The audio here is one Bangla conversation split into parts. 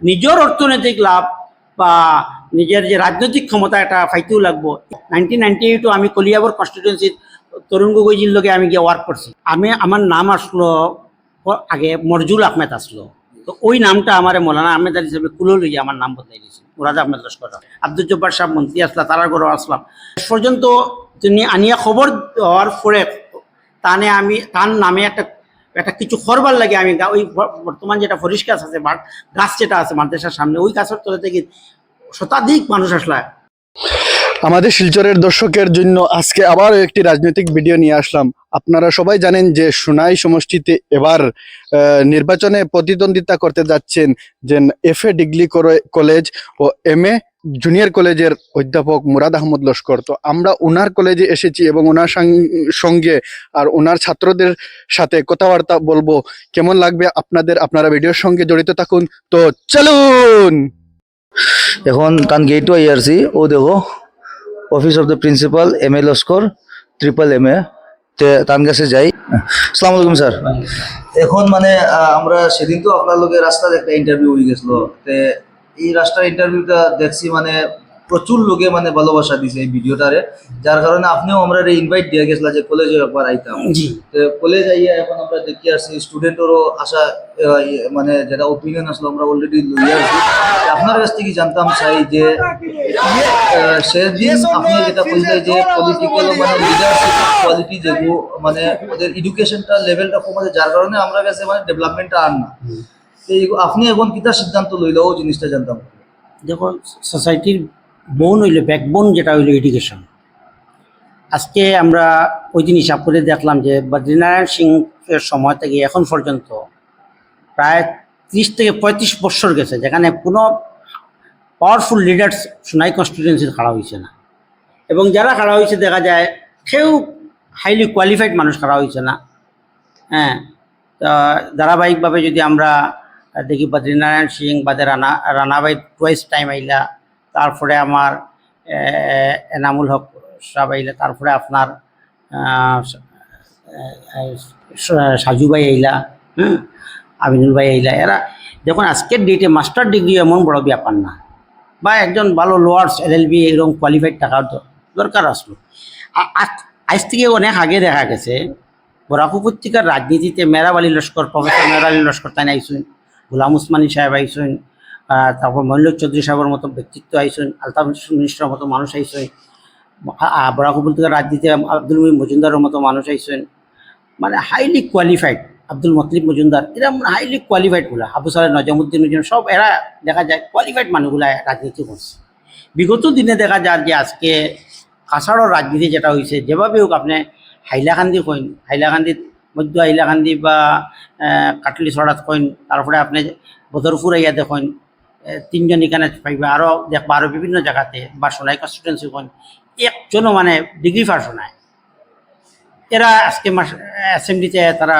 নিজের অর্থনৈতিক লাভ বা নিজের যে রাজনৈতিক ক্ষমতা এটা ফাইতেও লাগবো। নাইনটিন নাইনটি এইটও আমি কলিয়াবর কনস্টিটুয়েন্সির তরুণ গগৈজির লগে আমি গিয়ে ওয়ার্ক করছি। আমি, আমার নাম আসলো আগে মরজুল আহমেদ আসলো। তো ওই নামটা আমার মৌলানা আহমেদ আলী হিসেবে কুলো লইয়া আমার নাম বদলাই দিয়েছি মুরাদ আহমেদ লস্কর আব্দুল জব্বার সাহেব মন্ত্রী আসলা তারা ঘরে আসলাম। শেষ পর্যন্ত তিনি আনিয়া খবর দেওয়ার পরে তানে আমি, তার নামে একটা একটা কিছু করবার লাগে, আমি ওই বর্তমান যেটা ফরিস গাছ আছে গাছ যেটা আছে মাদ্রাসার সামনে, ওই গাছের তলে থেকে শতাধিক মানুষ আসলা। আমাদের শিলচরের দর্শকের জন্য আজকে আবার একটি রাজনৈতিক ভিডিও নিয়ে আসলাম। আপনারা সবাই জানেন যে সোনাই সমষ্টিতে এবার নির্বাচনে প্রতিদ্বন্দ্বিতা করতে যাচ্ছেন যে এফ এ ডিগ্রি কলেজ ও এম এ জুনিয়র কলেজের অধ্যাপক মুরাদ আহমদ লস্কর। তো আমরা ওনার কলেজে এসেছি এবং ওনার সঙ্গে আর ওনার ছাত্রদের সাথে কথাবার্তা বলব। কেমন লাগবে আপনাদের? আপনারা ভিডিওর সঙ্গে জড়িত থাকুন। তো চলুন! এখন তান গেটও আইআরসি ও দেখো office of the principal M A Laskar triple M A তে তান কাছে যাই। আসসালামু আলাইকুম স্যার। এখন মানে আহ, আমরা সেদিন তো আপনার লোকের রাস্তার একটা ইন্টারভিউ হয়ে গেছিল। তে এই রাস্তার ইন্টারভিউটা দেখছি মানে প্রচুর লোকে মানে ভালোবাসা দিছে এই ভিডিওটারে। যার কারণে আপনিও আমরা ইনভাইট দিয়ে গেছিলাম যে কলেজে একবার আইতাম। জি। তো কলেজ আইয়া এখন আমরা দেখি আসছি স্টুডেন্টেরও আশা মানে যেটা ওপিনিয়ন আসলো আমরা অলরেডি লইয়া আসছি। আপনার কাছ থেকে জানতাম চাই যে সেদিন আপনি যেটা বললেন যে পলিটিক্যাল মানে লিডারশিপ কোয়ালিটি যেগুলো মানে ওদের এডুকেশনটা লেভেলটা কম আছে যার কারণে আমরা কাছে মানে ডেভেলপমেন্টটা আর না। আপনি এখন কিতা সিদ্ধান্ত লইলে, ও জিনিসটা জানতাম। দেখো সোসাইটির বোন হইল ব্যাকবোন যেটা হইল এডুকেশন আজকে আমরা ওই দিন হিসাব করে দেখলাম যে বদ্রীনারায়ণ সিংয়ের সময় থেকে এখন পর্যন্ত প্রায় ত্রিশ থেকে পঁয়ত্রিশ বছর গেছে, যেখানে কোনো পাওয়ারফুল লিডার্স সোনাই কনস্টিটিউয়েন্সির খাড়া হয়েছে না। এবং যারা খাড়া হয়েছে দেখা যায় কেউ হাইলি কোয়ালিফাইড মানুষ খাড়া হয়েছে না। হ্যাঁ ধারাবাহিকভাবে যদি আমরা দেখি বদ্রীনারায়ণ সিং বাদে রানা রানাবাই টুয়াইস টাইম আইলা। তারপরে আমার এনামুল হক সাহেব আইলা। তারপরে আপনার আহ, আহ, স- সাজু ভাই আইলা হুম আমিনুল ভাই আইলা। এরা দেখুন আজকের ডেটে মাস্টার ডিগ্রি এমন বড় ব্যাপার না। বা একজন ভালো লোয়ার্স এল এল বি এরকম কোয়ালিফাইড থাকার দরকার আসলো। আজ- থেকে অনেক আগে দেখা গেছে বরাক উপত্যকার রাজনীতিতে মেরাবালি লস্কর প্রফেসর মেরাবালি লস্কর তাই আইসুন গুলাম উসমানী সাহেব আইসেন তারপর মল্লিক চৌধুরী সাহেবের মতো ব্যক্তিত্ব আইসেন, আলতাফ মিনিস্টারের মতো মানুষ আইসেন বরাক উপত্যকার রাজনীতিতে আব্দুল মজুমদারের মতো মানুষ আইসেন। মানে হাইলি কোয়ালিফাইড আব্দুল মতলিব মজুমদার, এরা হাইলি কোয়ালিফাইডগুলা, আবু সালেহ নজামুদ্দিন সব এরা দেখা যায় কোয়ালিফাইড মানুষগুলা রাজনীতি করছে। বিগত দিনে দেখা যায় যে আজকে কাছাড়ের রাজনীতি যেটা হয়েছে যেভাবে হোক আপনি হাইলাকান্দি কইন হাইলাকান্দিত মধ্য হাইলাকান্দি বা কাটলি ছড়াত কইন তারপরে আপনি বদরপুর আইয়া দেখুন তিনজন এখানে পাইবা। আরও দেখবা আরও বিভিন্ন জায়গাতে বা সোনাই কনস্টিটুয়েন্সি কইন একজনও মানে ডিগ্রি পাস নাই। এরা আজকে মাস অ্যাসেম্বলিতে তারা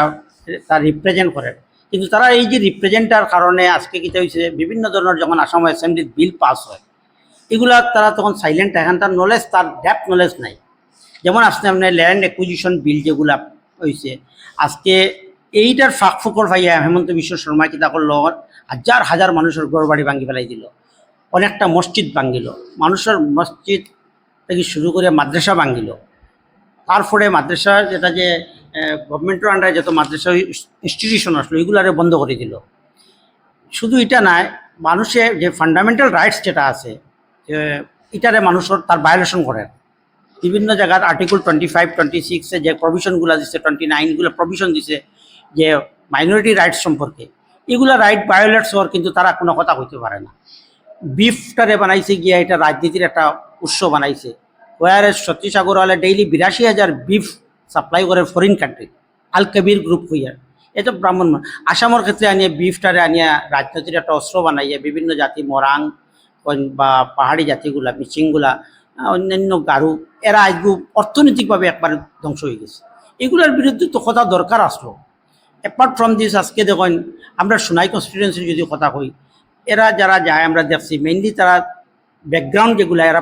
তার রিপ্রেজেন্ট করে কিন্তু তারা এই যে রিপ্রেজেন্টার কারণে আজকে কী হয়েছে বিভিন্ন ধরনের যখন আসাম অ্যাসেম্বলির বিল পাস হয় এগুলা তারা তখন সাইলেন্ট এখন তার নলেজ তার ড্যাপ নলেজ নাই। যেমন আজকে আপনার ল্যান্ড অ্যাকুইজিশন বিল যেগুলা হয়েছে আজকে এইটার ফাঁক ফুকর ভাইয়া হেমন্ত বিশ্ব শর্মা কিতা করল, হাজার হাজার মানুষের ঘর বাড়ি ভাঙ্গি ফেলাই দিল, অনেকটা মসজিদ ভাঙ্গিল মানুষের মসজিদ থেকে শুরু করে মাদ্রাসা ভাঙ্গিল তারপরে মাদ্রাসা যেটা যে গভর্নমেন্টের আন্ডারে যত মাদ্রাসা ইনস্টিটিউশন আসলো, এগুলারে বন্ধ করে দিল। শুধু এটা নয় মানুষের যে ফান্ডামেন্টাল রাইটস যেটা আছে, যে, এটারে মানুষের তার ভায়োলেশন করে। বিভিন্ন জায়গার আর্টিকেল টোয়েন্টি ফাইভ টোয়েন্টি সিক্সে যে প্রভিশনগুলো দিচ্ছে টোয়েন্টি নাইনগুলো প্রভিশন দিছে যে মাইনরিটি রাইটস সম্পর্কে, এগুলো রাইট ভায়োলেটস হওয়ার কিন্তু তারা কোনো কথা হইতে পারে না। বিফটারে বানাইছে গিয়া এটা রাজনীতির একটা উৎস বানাইছে ওয়ারে সতীশ আগরওয়ালে ডেইলি বিরাশি হাজার বিফ সাপ্লাই করে foreign country Al Kabir group হইয়া। এটা ব্রাহ্মণ আসামের ক্ষেত্রে আনিয়ে বিফটারে আনিয়া রাজনীতির একটা অস্ত্র বানাইয়া বিভিন্ন জাতি, মরাং বা পাহাড়ি জাতিগুলা, মিচিংগুলা অন্যান্য গারু, এরা আজগু অর্থনৈতিকভাবে একবার ধ্বংস হয়ে গেছে। এগুলোর বিরুদ্ধে তো কথা দরকার আসলো। অ্যাপার্ট ফ্রম দিস আজকে দেখেন, আমরা সোনাই কনস্টিটিউন্সির যদি কথা কই, এরা যারা যায়, আমরা দেখছি মেইনলি তারা ব্যাকগ্রাউন্ড যেগুলো, এরা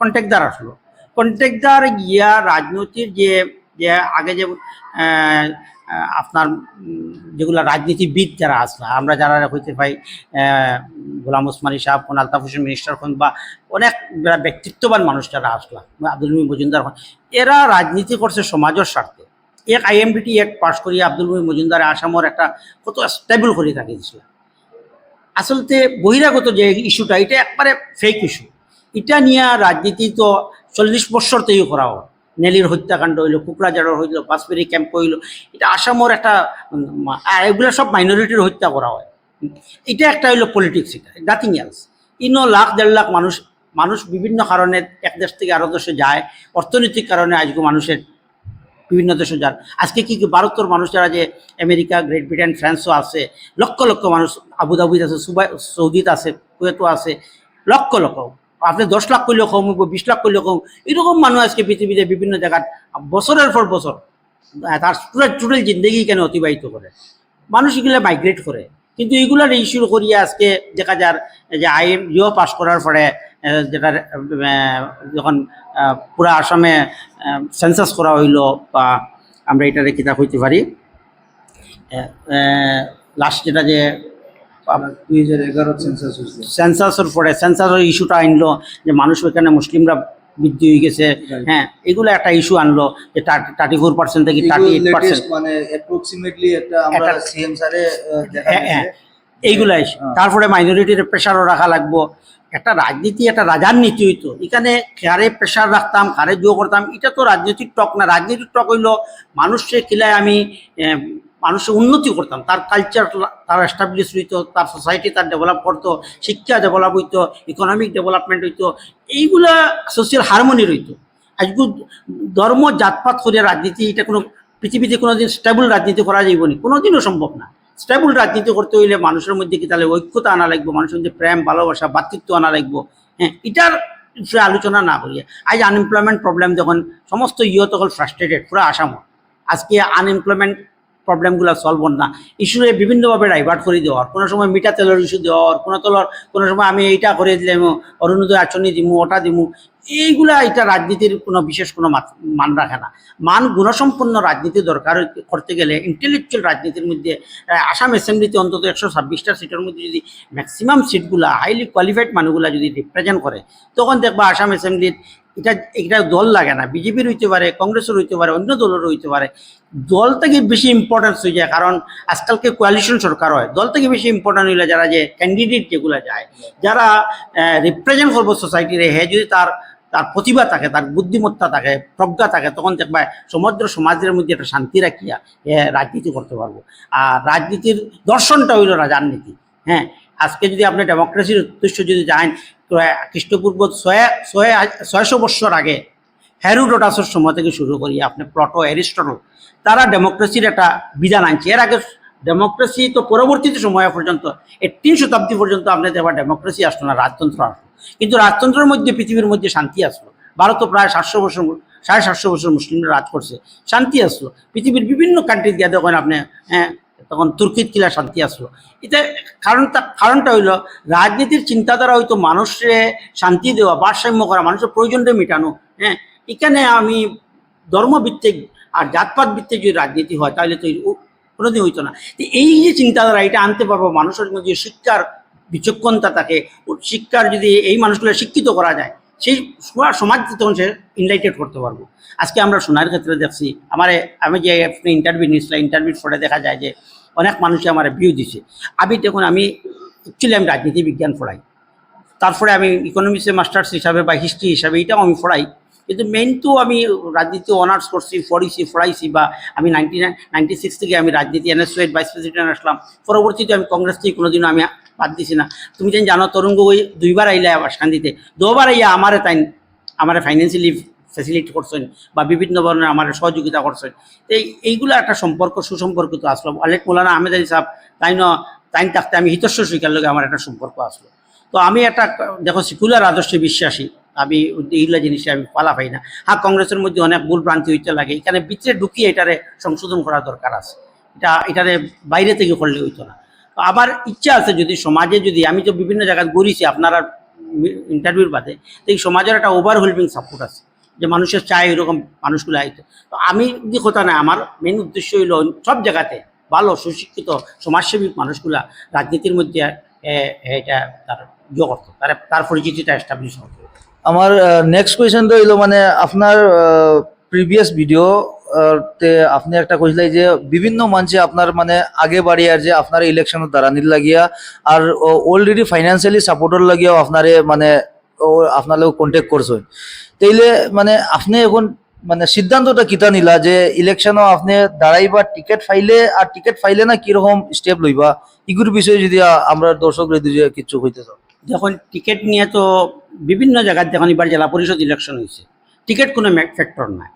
কন্ট্যাক্টদার আসলো। কন্ট্যাক্টদার গিয়া রাজনীতির যে যে আগে যে আপনার যেগুলা রাজনীতিবিদ যারা আসলা আমরা যারা হইতে পাই গোলাম ওসমানী সাহেব কোন, আলতাফ হোসেন মিনিস্টার হন বা অনেক যারা ব্যক্তিত্ববান মানুষ যারা আসলা, আব্দুল মুহিম মজুমদার হন এরা রাজনীতি করছে সমাজের স্বার্থে। এক আইএমডিটি অ্যাক্ট পাস করিয়ে আব্দুল মজুমদার আসামর একটা কত স্টেবল করে রাখি দিয়েছিল আসলতে বহিরাগত যে ইস্যুটা এটা একবারে ফেক ইস্যু এটা নিয়ে রাজনীতি তো চল্লিশ বছর তৈরি করা হয়। নেলির হত্যাকাণ্ড হইল, কুকরাঝাড়র হইল বাসপেরি ক্যাম্প হইল, এটা আসামর একটা এগুলো সব মাইনরিটির হত্যা করা হয়। এটা একটা হইল পলিটিক্স এটা নাথিং এলস ইনো লাখ, দেড় লাখ মানুষ মানুষ বিভিন্ন কারণে এক দেশ থেকে আরও দেশে যায়, অর্থনৈতিক কারণে আজকে মানুষের বিভিন্ন দেশে যান। আজকে কি কি ভারতের মানুষ যারা যে আমেরিকা গ্রেট ব্রিটেন ফ্রান্সও আছে, লক্ষ লক্ষ মানুষ, আবুধাবিত আছে, সুবাই, সৌদিত আছে, কুয়েতও আছে, লক্ষ লক্ষ। আপনি দশ লাখ করলেও কম হইব বিশ লাখ করলেও কম। এরকম মানুষ আজকে পৃথিবীতে বিভিন্ন জায়গায় বছরের পর বছর তার টোটাল টোটাল জিন্দগি কেন অতিবাহিত করে? মানুষ এগুলো মাইগ্রেট করে। কিন্তু এগুলার ইস্যু করিয়ে আজকে দেখা যার, যে আইন ইও পাশ করার পরে যেটা যখন পুরা আসামে সেন্সাস করা হইল বা আমরা এটারে কিতাব হইতে পারি লাস্ট যেটা যে দুই হাজার এগারো সেন্সাস সেন্সাসের পরে সেন্সাসের ইস্যুটা আনলো যে মানুষ ওইখানে মুসলিমরা বৃদ্ধি হয়ে গেছে। হ্যাঁ এগুলো একটা ইস্যু আনলো যে থার্টি ফোর পার্সেন্ট থেকে থার্টি এইট পার্সেন্ট মানে অ্যাপ্রক্সিমেটলি একটা আমরা সিএম স্যারে হ্যাঁ, হ্যাঁ। এইগুলাই হ্যাঁ। তারপরে মাইনরিটির প্রেশারও রাখা লাগবো। একটা রাজনীতি একটা রাজার নীতি হইতো। এখানে কারে প্রেশার রাখতাম কারে জো করতাম এটা তো রাজনীতির টক না। রাজনীতির টক হইল মানুষকে কিলায় আমি মানুষের উন্নতি করতাম। তার কালচার তার এস্টাবলিশ হইতো, তার সোসাইটি তার ডেভেলপ করতো, শিক্ষা ডেভেলপ হইতো ইকোনমিক ডেভেলপমেন্ট হইতো, এইগুলা সোশিয়াল হারমোনি রইতো। আজকে ধর্ম, জাতপাত করে রাজনীতি, এটা কোনো পৃথিবীতে কোনোদিন স্টেবল রাজনীতি করা যাইব নি। কোনোদিনও সম্ভব না। স্টেবল রাজনীতি করতে হইলে মানুষের মধ্যে কি তাহলে ঐক্যতা আনা লাগবে? মানুষের মধ্যে প্রেম, ভালোবাসা, ভাতৃত্ব আনা লাগবে? হ্যাঁ এটার বিষয়ে আলোচনা না করিয়ে। আজ আনএমপ্লয়মেন্ট প্রবলেম যখন সমস্ত ইয়ে তখন ফ্রাস্ট্রেটেড পুরো আসাম আজকে আনএমপ্লয়মেন্ট প্রবলেমগুলো সলভ হন না। ইস্যুরে বিভিন্নভাবে ডাইভার্ট করে দেওয়ার কোনো সময় মিঠা তেলের ইস্যু দেওয়ার কোনো তলর, কোনো সময় আমি এইটা করে দিলাম, অরুণোদয় আচনি দিমু, ওটা দিমু। এইগুলা এটা রাজনীতির কোনো বিশেষ কোনো মান রাখে না। মান গুণসম্পন্ন রাজনীতি দরকার করতে গেলে ইন্টেলেকচুয়াল রাজনীতির মধ্যে আসাম অ্যাসেম্বলিতে অন্তত একশো ছাব্বিশটা সিটের মধ্যে যদি ম্যাক্সিমাম সিটগুলা হাইলি কোয়ালিফাইড মানুষগুলা যদি রিপ্রেজেন্ট করে, তখন দেখবা আসাম অ্যাসেম্বলির এটা এটা দল লাগে না। বিজেপির হইতে পারে, কংগ্রেসের হইতে পারে, অন্য দলের হইতে পারে। দল থেকে বেশি ইম্পর্টেন্স হয়ে যায় কারণ আজকালকে কোয়ালিশন সরকার হয়। দল থেকে বেশি ইম্পর্টেন্ট হইলে যারা যে ক্যান্ডিডেট যেগুলো যায়, যারা রিপ্রেজেন্ট করব সোসাইটিরে হে যদি তার তার প্রতিভা থাকে, তার বুদ্ধিমত্তা থাকে, প্রজ্ঞা থাকে, তখন দেখবা সমগ্র সমাজের মধ্যে একটা শান্তি রাখিয়া রাজনীতি করতে পারব। আর রাজনীতির দর্শনটা হইল রাজনীতি হ্যাঁ? আজকে যদি আপনি ডেমোক্রেসির উদ্দেশ্য যদি যান খ্রিস্টপূর্ব ছয় ছয়, ছয়শো বৎসর আগে হ্যারুডোটাসের সময় থেকে শুরু করি, আপনি প্লটো, অ্যারিস্টটল, তারা ডেমোক্রেসির একটা বিধান আনছে। এর আগে ডেমোক্রেসি তো পরবর্তীতে সময় পর্যন্ত এইটিন শতাব্দী পর্যন্ত আপনাদের এবার ডেমোক্রেসি আসলো না, রাজতন্ত্র আসলো কিন্তু রাজতন্ত্রের মধ্যে, পৃথিবীর মধ্যে শান্তি আসলো। ভারতও প্রায় সাতশো বছর, সাড়ে সাতশো বছর মুসলিমরা রাজ করছে, শান্তি আসলো। পৃথিবীর বিভিন্ন কান্ট্রি গিয়ে দেখেন আপনি হ্যাঁ তখন তুর্কিত কিলা শান্তি আসলো। এটা কারণটা কারণটা হইল, রাজনীতির চিন্তাধারা হয়তো মানুষে শান্তি দেওয়া, ভারসাম্য করা, মানুষের প্রয়োজনটা মেটানো হ্যাঁ? এখানে আমি ধর্মভিত্তিক আর জাতপাত ভিত্তিক যদি রাজনীতি হয়, তাহলে তো কোনোদিন হইতো না। এই যে চিন্তাধারা, এটা আনতে পারব, মানুষের মধ্যে শিক্ষার বিচক্ষণতা থাকে শিক্ষার যদি এই মানুষগুলো শিক্ষিত করা যায়, সেই সমাজ তখন সে ইনলাইটেড করতে পারব। আজকে আমরা সোনার ক্ষেত্রে দেখছি, আমার, আমি যে ইন্টারভিউ নিয়েছিলাম ইন্টারভিউ ফোটে দেখা যায় যে অনেক মানুষই আমার ভিউ দিছে। আমি দেখুন আমি অ্যাকচুয়ালি আমি রাজনীতি বিজ্ঞান পড়াই। তারপরে আমি ইকোনমিক্সে মাস্টার্স হিসাবে বা হিস্ট্রি হিসাবে এটাও আমি পড়াই। কিন্তু মেইন তো আমি রাজনীতি অনার্স করছি, পড়িছি, পড়াইছি বা আমি নাইনটি নাইন নাইনটি সিক্স থেকে আমি রাজনীতি এনএসওয়েট ভাইস প্রেসিডেন্ট আসলাম। পরবর্তীতে আমি কংগ্রেস থেকে কোনোদিনও আমি বাদ দিছি না। তুমি যেন জানো তরুণ গগৈ দুইবার আইলে আবার শান্তিতে দুবার আইয়া আমারে তাই, আমার ফাইন্যান্সিয়ালি ফ্যাসিলিটি করছেন বা বিভিন্ন ধরনের আমার সহযোগিতা করছেন। এই, এইগুলো একটা সম্পর্ক, সুসম্পর্কিত আসলো। আলেক মৌলানা আহমেদ আলী সাহেব, তাই ন, তাই থাকতে আমি হিতস্ব শিকার লগে আমার একটা সম্পর্ক আসলো। তো আমি একটা, দেখো সিকুলার আদর্শে বিশ্বাসী। আমি এইগুলা জিনিসে আমি পালা পাই না। হ্যাঁ কংগ্রেসের মধ্যে অনেক ভুল ভ্রান্তি হইতে লাগে। এখানে ভিতরে ঢুকিয়ে এটারে সংশোধন করা দরকার আছে। এটা, এটারে বাইরে থেকে করলে হইতো না। আবার ইচ্ছা আছে যদি সমাজে যদি, আমি তো বিভিন্ন জায়গায় ঘুরিছি, আপনারা ইন্টারভিউর বাদে, তো এই সমাজের একটা ওভারহোলমিং সাপোর্ট আছে। যে মানুষের চায় এরকম মানুষগুলো আইতো। তো আমি যে কথা না, আমার মেন উদ্দেশ্য হইল সব জায়গাতে ভালো, সুশিক্ষিত, সমাজসেবী মানুষগুলা রাজনীতির মধ্যে এটা তার ইয়ে করতো, তার তার পরিচিতিটা এস্টাবলিশ হতো আমার নেক্সট কোয়েশ্চেনটা হইল মানে আপনার প্রিভিয়াস ভিডিও তে আপনি একটা কইছিলেন যে বিভিন্ন মঞ্চে আপনার মানে আগে বাড়ি আর যে আপনার ইলেকশনের দাঁড়ানির লাগিয়া আর অলরেডি ফাইন্যান্সিয়ালি সাপোর্টের লাগিয়াও আপনারে মানে আপনার লোক কন্ট্যাক্ট করছেন। তাইলে মানে আপনি এখন মানে সিদ্ধান্তটা কিতা নিলা যে ইলেকশনও আপনি দাঁড়াইবা টিকিট ফাইলে, আর টিকিট ফাইলে না কীরকম স্টেপ লইবা? ইগুর বিষয়ে যদি আমরা দর্শক কিছু হইতে চাও। যখন টিকিট নিয়ে তো বিভিন্ন জায়গায় যখন এবার জেলা পরিষদ ইলেকশন হয়েছে টিকিট কোনো ফ্যাক্টর নাই।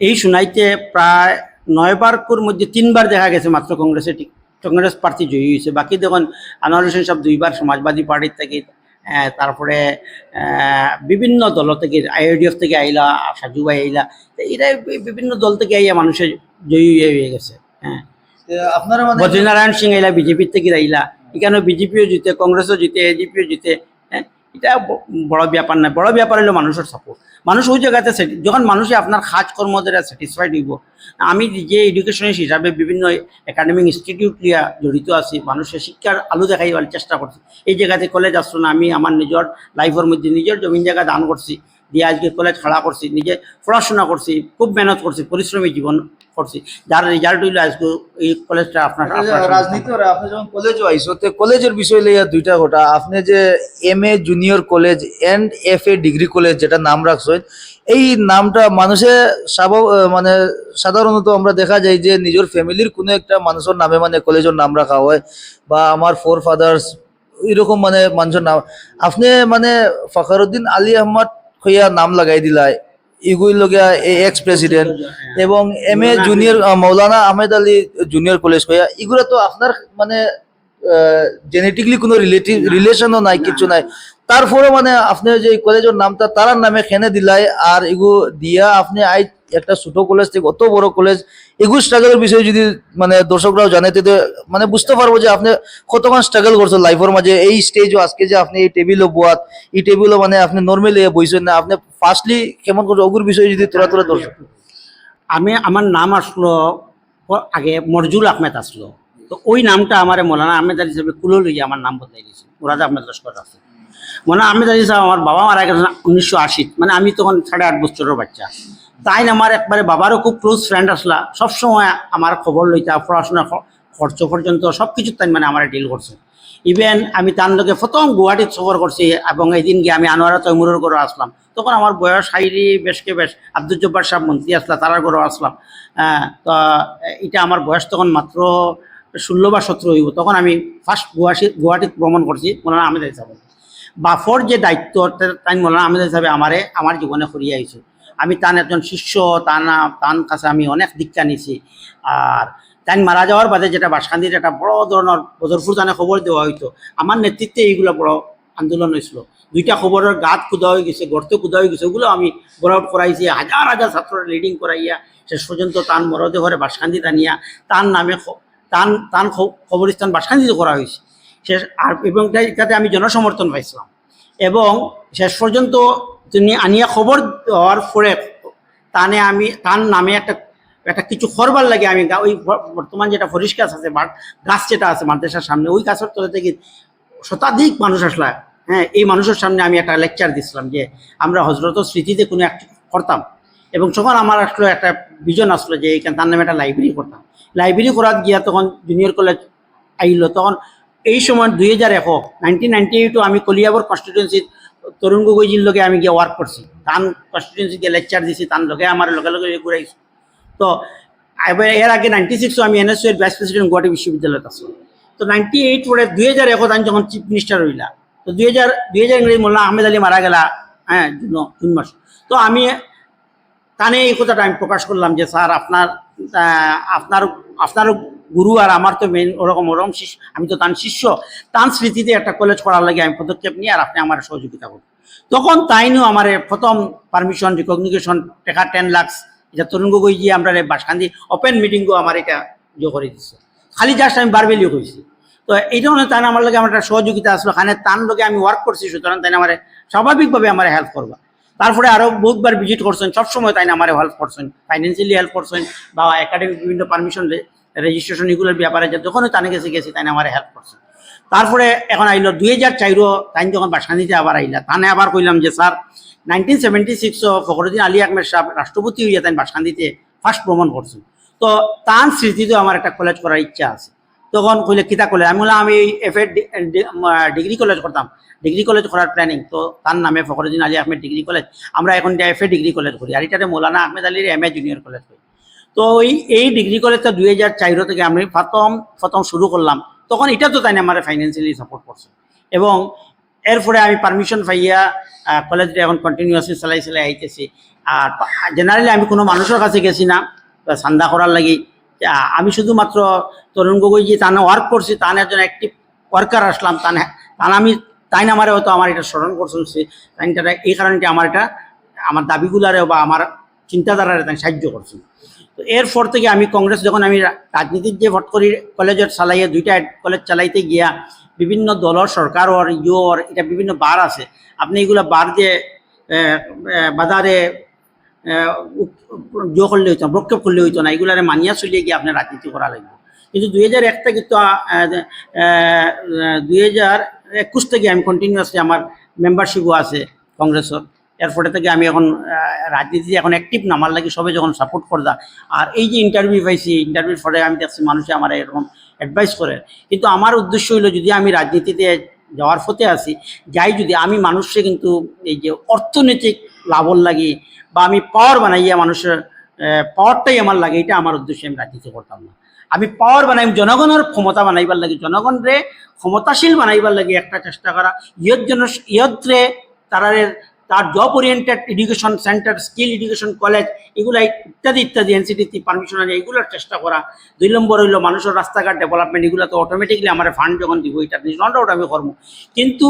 এই শুনাইতে প্রায় নয়বার কোর মধ্যে তিনবার দেখা গেছে মাত্র কংগ্রেসের টি- কংগ্রেস প্রার্থী জয়ী হয়েছে বাকি দেখুন, আনোয়ার হোসেন সাহেব দুইবার সমাজবাদী পার্টির থেকে তারপরে আহ, বিভিন্ন দল থেকে আইডিএফ থেকে আইলা সাজু ভাই আইলা এরা বিভিন্ন দল থেকে আইয়া মানুষের জয়ী হয়ে গেছে হ্যাঁ। আপনারা মানে বদ্রীনারায়ণ সিং আইলা বিজেপির থেকে আইলা এখানে বিজেপিও জিতে কংগ্রেসও জিতে এজিপিও জিতে হ্যাঁ। এটা বড় ব্যাপার না বড় ব্যাপার হলো মানুষের সাপোর্ট মানুষ ওই জায়গাতে যখন মানুষই আপনার কাজ কর্ম দ্বারা স্যাটিসফাইড হইব। আমি যে এডুকেশনিস্ট হিসাবে বিভিন্ন একাডেমিক ইনস্টিটিউট নিয়ে জড়িত আছি, মানুষের শিক্ষার আলো দেখাইবার চেষ্টা করছি। এই জায়গাতে কলেজ আসলো না, আমি আমার নিজের লাইফের মধ্যে নিজের জমিন জায়গা দান করছি। দিয়ে আজকে কলেজ খাড়া করছি নিজে পড়াশোনা করছি খুব মেহনত করছি পরিশ্রমী জীবন করছি। যার রেজাল্ট হইল আজকে এই কলেজটা আপনার রাজনীতি আপনি যখন কলেজও আইসো তে কলেজের বিষয় লইয়া দুইটা ঘটা আপনি যে M A junior college and F A degree college যেটা নাম রাখছেন এই নামটা মানুষে মানে সাধারণত আমরা দেখা যায় যে নিজের ফ্যামিলির কোনো একটা মানুষের নামে মানে কলেজের নাম রাখা হয় বা আমার ফোর ফাদার্স এরকম মানে মানুষের নাম। আপনি মানে ফখরুদ্দিন আলী আহমদ হইয়া নাম লাগাই দিলাই। ইগুই লগিয়া এক্স প্রেসিডেন্ট এবং M A junior Maulana Ahmed Ali junior college হইয়া এগুলো তো আপনার মানে জেনেটিকলি কোনো রিলেটিভ রিলেশনও নাই কিছু নাই। তারপরে মানে আপনি যে কলেজের নামটা তারার নামে খেনে দিলাই, আর এগু দিয়া আপনি আই একটা ছোট কলেজ থেকে অত বড় কলেজ এগুলো স্ট্রাগলের বিষয়ে যদি মানে দর্শকরাও জানে তো মানে বুঝতে পারব যে আপনি কতক্ষণ স্ট্রাগল করছেন লাইফের মাঝে। এই স্টেজও আজকে যে আপনি এই টেবিলও বোয়াত এই টেবিলও মানে আপনি নর্মালি বইছেন না, আপনি ফার্স্টলি কেমন করে ওগুর বিষয়ে যদি তোরা তোরা দর্শক। আমি, আমার নাম আসলো আগে মরজুল আহমেদ আসলো। তো ওই নামটা আমার মৌলানা আহমেদ আলী সাহেব কুলো লইয়া আমার নাম বদলাই দিয়েছে। মুরাদ আহমেদ লস্কর আছে। মৌলানা আহমেদ আলী সাহেব আমার বাবা মারা গেছেন উনিশশো আশি। মানে আমি তখন সাড়ে আট বছরের বাচ্চা। তাই আমার একবারে বাবারও খুব ক্লোজ ফ্রেন্ড আসলা। সবসময় আমার খবর লইতা পড়াশোনা খরচ পর্যন্ত সব কিছু তাই মানে আমার ডিল করছে। ইভেন আমি তার লগে প্রথম গুয়াহাটিত সফর করছি এবং এদিন গিয়ে আমি আনোয়ারা তৈমুরের ঘরে আসলাম। তখন আমার বয়স হাইরি বেশকে বেশ আব্দুল জব্বার সাহেব মন্ত্রী আসলা তারার ঘরে আসলাম। আহ, তো এটা আমার বয়স তখন মাত্র ষোলো বা সতেরো হইব। তখন আমি ফার্স্ট গুয়াহাটি গুয়াহাটিত ভ্রমণ করছি। মৌলানা আহমেদ হিসাবে বাফর যে দায়িত্ব তাই মৌলানা আহমেদ হিসাবে আমারে, আমার জীবনে করিয়ে আইছে। আমি তান একজন শিষ্য, তান তান কাছে আমি অনেক দীক্ষা নিছি। আর তাই মারা যাওয়ার বাদে যেটা বাসকান্দির একটা বড় ধরনের বদরপুর তানে খবর দেওয়া হইতো, আমার নেতৃত্বে এইগুলো বড় আন্দোলন হয়েছিল দুইটা খবরের গাত কুদা হয়ে গেছে, গর্ত কুদা হয়ে গেছে, ওগুলো আমি বড় করাইছি। হাজার হাজার ছাত্র লিডিং করাইয়া, শেষ পর্যন্ত তান মরদেহরে বাসকান্দি টানিয়া তার নামে তান তান খবরস্থান বাসকান্দিতে করা হয়েছে শেষ আর এবং তাতে আমি জনসমর্থন পাইছিলাম। এবং শেষ পর্যন্ত তিনি আনিয়া খবর দেওয়ার পরে তানে আমি তার নামে একটা একটা কিছু করবার লাগে আমি ওই বর্তমান যেটা ফরিস গাছ আছে গাছ যেটা আছে মাদ্রাসার সামনে, ওই গাছের তলে থেকে শতাধিক মানুষ আসলা। হ্যাঁ এই মানুষের সামনে আমি একটা লেকচার দিছিলাম যে আমরা হজরত স্মৃতিতে কোনো একটা করতাম। এবং তখন আমার আসলো একটা ভিজন আসলো যে এখানে তার নামে একটা লাইব্রেরি করতাম। লাইব্রেরি করার গিয়া তখন জুনিয়র কলেজ আইলো, তখন এই সময় দুই হাজার এক নাইনটিন নাইনটি এইটও আমি কলিয়াবর কনস্টিটুয়েন্সিত তরুণ গগৈজির লগে আমি গিয়ে ওয়ার্ক করছি। তান কনস্টিটুয়েন্সি গিয়ে লেকচার দিছি তার লগে আমার লগে লগে ঘুরাইছি তো এবার এর আগে নাইনটি সিক্সও আমি এন এনএসইউ এর ভাইস প্রেসিডেন্ট গুয়াহাটি বিশ্ববিদ্যালয়ত আছি। তো নাইনটি এইট পরে দুই হাজার একত আমি যখন চিফ মিনিস্টার হইলা, তো দুই হাজার দুই হাজার ইংরেজি মোল্লা আহমেদ আলী মারা গেলা হ্যাঁ জুন জুন মাস তো আমি কানে এই কথাটা আমি প্রকাশ করলাম যে স্যার আপনার আপনার আপনার গুরু আর আমার তো মেন ওরকম ওরকম আমি তো তার শিষ্য। তার স্মৃতিতে একটা কলেজ করার লাগে আমি পদক্ষেপ নিয়ে আর আপনি আমার সহযোগিতা করুন। তখন তাইনও আমার প্রথম পারমিশন রিকগনিশন টাকা টেন লাক্স এটা তরুণ গগৈ গিয়ে আমরা বাসকান্দি ওপেন মিটিংও আমার এটা ইয়ে করে দিচ্ছে খালি জাস্ট আমি বারবেলিও করেছি তো এই ধরনের তাই আমার লগে আমার একটা সহযোগিতা আসলো, খানে তার লগে আমি ওয়ার্ক করছি, সুতরাং তাই আমার স্বাভাবিকভাবে আমার হেল্প করবা। তারপরে আরও বহুতবার ভিজিট করছেন, সবসময় তাই আমার হেল্প করছেন ফাইন্যান্সিয়ালি হেল্প করছেন, বা একাডেমিক বিভিন্ন পারমিশন রেজিস্ট্রেশন এগুলোর ব্যাপারে যে যখনই তানে গেছে, গেছি তাই আমার হেল্প করছেন তারপরে এখন আইলো দুই হাজার চাইরও তাই যখন বাসানিতে আবার আইলা, তানে আবার কইলাম যে, sir nineteen seventy six Fakhruddin Ali Ahmed Sahib রাষ্ট্রপতি হইয়া তাই বাসান্দিতে ফার্স্ট ভ্রমণ করছেন। তো তার স্মৃতিতেও আমার একটা কলেজ করার ইচ্ছা আছে। তখন কইলে, কিতা কলেজ আমি বললাম, আমি এফ ডিগ্রি কলেজ করতাম। ডিগ্রি কলেজ করার প্ল্যানিং তো তার নামে ফখরুদ্দিন আলী আহমেদ ডিগ্রি কলেজ আমরা এখন এফ এ ডিগ্রি কলেজ করি। আর এটাতে মৌলানা আহমেদ আলীর এম এ জুনিয়র কলেজ করি। তো ওই এই ডিগ্রি কলেজটা দুই হাজার চাইরো থেকে আমি প্রথম প্রথম শুরু করলাম। তখন এটা তো তাই না, আমার ফাইন্যান্সিয়ালি সাপোর্ট করছে। এবং এরপরে আমি পারমিশন পাইয়া কলেজটা এখন কন্টিনিউয়াসলি চালাই চালাই আইতেছি। আর জেনারেলি আমি কোনো মানুষের কাছে গেছি না, বা চান্দা করার লাগি। আমি শুধুমাত্র তরুণ গগৈ যে তানে ওয়ার্ক করছি, তান একজন অ্যাক্টিভ ওয়ার্কার আসলাম, তানে, তান আমি তাই আমারে হয়তো আমার এটা স্মরণ করছেন তাই এই কারণে আমার এটা, আমার দাবিগুলারে বা আমার চিন্তাধারারে তাই সাহায্য করছেন তো এরপর থেকে আমি কংগ্রেস যখন আমি রাজনীতির যে ভোট করি কলেজের চালাইয়া দুইটা কলেজ চালাইতে গিয়া বিভিন্ন দলের সরকারর ইয়োর এটা বিভিন্ন বার আছে। আপনি এগুলো বার যে আহ, আহ, বাজারে ইয়ে করলে হইতো প্রক্ষেপ করলে হইতো না এগুলারে মানিয়া চলিয়ে গিয়ে আপনার রাজনীতি করা লাগবে। কিন্তু দুই হাজার এক থেকে তো দুই হাজার একুশ থেকে আমি কন্টিনিউয়াসলি আমার মেম্বারশিপও আছে কংগ্রেসের। এরপরে থেকে আমি এখন আহ, রাজনীতিতে এখন অ্যাক্টিভ না আমার লাগে সবে যখন সাপোর্ট করদা। আর এই যে ইন্টারভিউ পাইছি ইন্টারভিউর পরে আমি দেখছি মানুষে আমার এরকম অ্যাডভাইস করে। কিন্তু আমার উদ্দেশ্য হইল যদি আমি রাজনীতিতে যাওয়ার ফতে আছি যাই যদি আমি মানুষকে কিন্তু এই যে অর্থনৈতিক লাভর লাগে বা আমি পাওয়ার বানাইয়া মানুষের পাওয়ারটাই আমার লাগে এটা আমার উদ্দেশ্যে আমি রাজনীতি করতাম না। আমি পাওয়ার বানাই জনগণের ক্ষমতা বানাইবার লাগে জনগণরে ক্ষমতাশীল বানাইবার লাগে একটা চেষ্টা করা ইয়ত জন ইয়ত্রে তারারে তার job oriented education centre skill education college এগুলো ইত্যাদি ইত্যাদি এনসিটি পারমিশন আছে এগুলোর চেষ্টা করা। দুই নম্বর হইল মানুষের রাস্তাঘাট ডেভেলপমেন্ট এগুলো তো অটোমেটিকলি আমার ফান্ড যখন দিব, এটা নিজনটা আমি করব। কিন্তু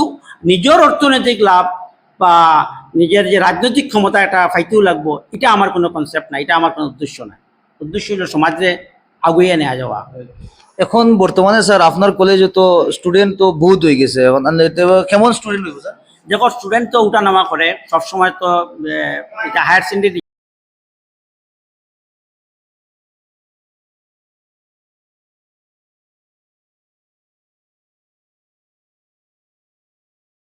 নিজের অর্থনৈতিক লাভ বা নিজের যে রাজনৈতিক ক্ষমতা, এটা ফাইতেও লাগবো, এটা আমার কোনো কনসেপ্ট না, এটা আমার কোনো উদ্দেশ্য না। উদ্দেশ্য হলো সমাজে আগুয়ে নেওয়া যাওয়া। এখন বর্তমানে স্যার আপনার কলেজে তো স্টুডেন্ট তো বহুত হয়ে গেছে। কেমন স্টুডেন্ট হইব স্যার যখন স্টুডেন্ট তো উঠানামা করে সবসময় তো এটা হায়ার সেকেন্ডারি